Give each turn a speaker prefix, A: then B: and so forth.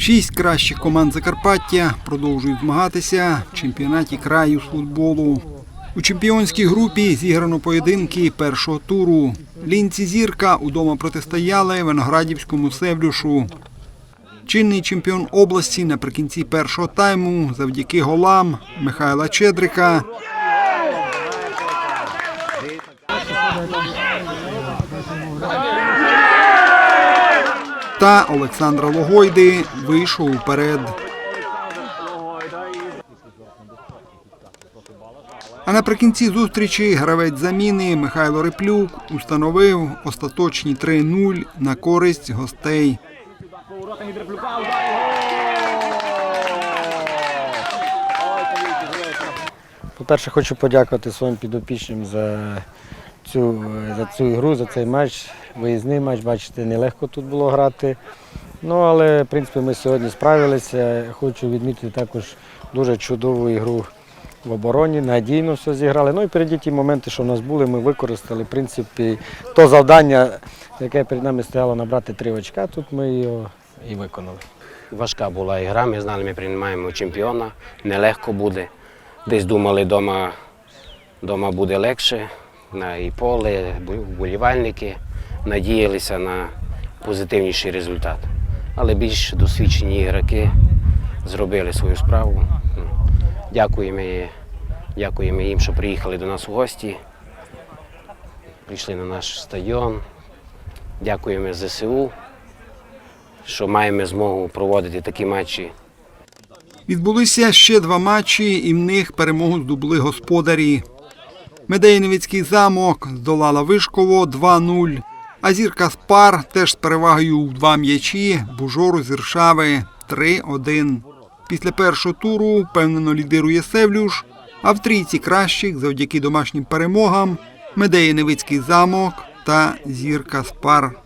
A: Шість кращих команд Закарпаття продовжують змагатися в чемпіонаті краю з футболу. У чемпіонській групі зіграно поєдинки першого туру. Лінці зірка удома протистояли Виноградівському Севлюшу. Чинний чемпіон області наприкінці першого тайму завдяки голам Михайла Чедрика та Олександра Логойди вийшов вперед. А наприкінці зустрічі гравець заміни Михайло Реплюк установив остаточні 3-0 на користь гостей.
B: По-перше, хочу подякувати своїм підопічним за цю, за цю ігру, за цей матч. Виїзний матч, бачите, нелегко тут було грати. Ну, але, в принципі, ми сьогодні справилися. Хочу відмітити також дуже чудову ігру в обороні, надійно все зіграли. Ну і переді ті моменти, що в нас були, ми використали. В принципі, то завдання, яке перед нами стояло набрати три очка, тут ми його і виконали.
C: Важка була ігра, ми знали, ми приймаємо чемпіона, нелегко буде. Десь думали, дома, дома буде легше, і поле, вболівальники надіялися на позитивніший результат. Але більш досвідчені ігроки зробили свою справу. Ну, Дякуємо, дякуємо їм, що приїхали до нас у гості. Прийшли на наш стадіон. Дякуємо ЗСУ, що маємо змогу проводити такі матчі
A: Відбулися ще два матчі, і в них перемогу здобули господарі. Медейновицький замок здолала Вишково 2-0. А зірка Спар теж з перевагою у два м'ячі Бужору з Іршави 3-1. Після першого туру впевнено лідирує Севлюш, а в трійці кращих завдяки домашнім перемогам Медеєневицький замок та зірка Спар.